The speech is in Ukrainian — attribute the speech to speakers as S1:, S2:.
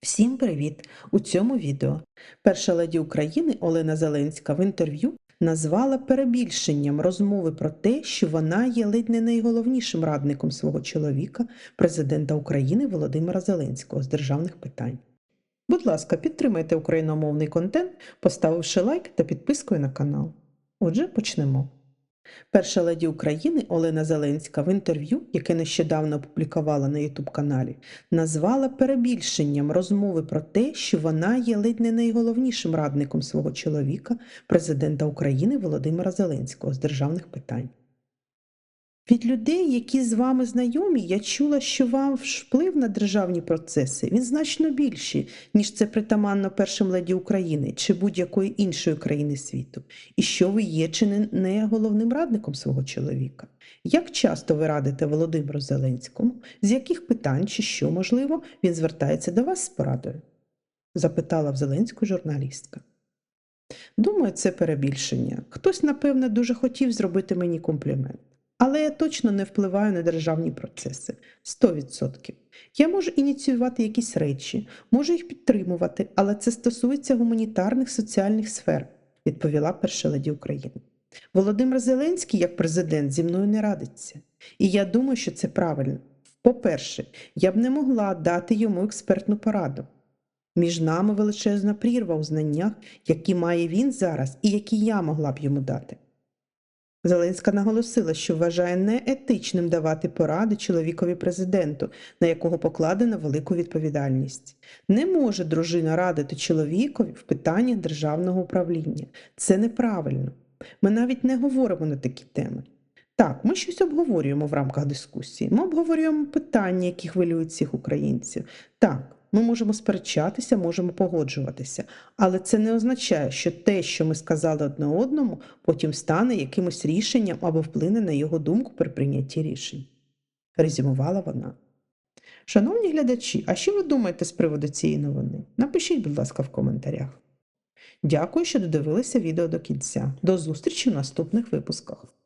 S1: Всім привіт! У цьому відео перша леді України Олена Зеленська в інтерв'ю назвала перебільшенням розмови про те, що вона є ледь не найголовнішим радником свого чоловіка, президента України Володимира Зеленського з державних питань. Будь ласка, підтримайте україномовний контент, поставивши лайк та підпискою на канал. Отже, почнемо. Перша леді України Олена Зеленська в інтерв'ю, яке нещодавно опублікувала на Ютуб-каналі, назвала перебільшенням розмови про те, що вона є ледь не найголовнішим радником свого чоловіка, президента України Володимира Зеленського з державних питань. Від людей, які з вами знайомі, я чула, що вам вплив на державні процеси він значно більший, ніж це притаманно першим леді України чи будь-якої іншої країни світу, і що ви є чи не, головним радником свого чоловіка. Як часто ви радите Володимиру Зеленському, з яких питань чи що, можливо, він звертається до вас з порадою? запитала в Зеленську журналістка. Думаю, це перебільшення. Хтось, напевне, дуже хотів зробити мені комплімент. Але я точно не впливаю на державні процеси. 100%. Я можу ініціювати якісь речі, можу їх підтримувати, але це стосується гуманітарних соціальних сфер, відповіла перша леді України. Володимир Зеленський, як президент, зі мною не радиться. І я думаю, що це правильно. По-перше, я б не могла дати йому експертну пораду. Між нами величезна прірва у знаннях, які має він зараз і які я могла б йому дати. Зеленська наголосила, що вважає неетичним давати поради чоловікові президенту, на якого покладено велику відповідальність. Не може дружина радити чоловікові в питаннях державного управління. Це неправильно. Ми навіть не говоримо на такі теми. Так, ми щось обговорюємо в рамках дискусії. Ми обговорюємо питання, які хвилюють всіх українців. Так, ми можемо сперечатися, можемо погоджуватися, але це не означає, що те, що ми сказали одне одному, потім стане якимось рішенням або вплине на його думку при прийнятті рішень. Резюмувала вона. Шановні глядачі, а що ви думаєте з приводу цієї новини? Напишіть, будь ласка, в коментарях. Дякую, що додивилися відео до кінця. До зустрічі в наступних випусках.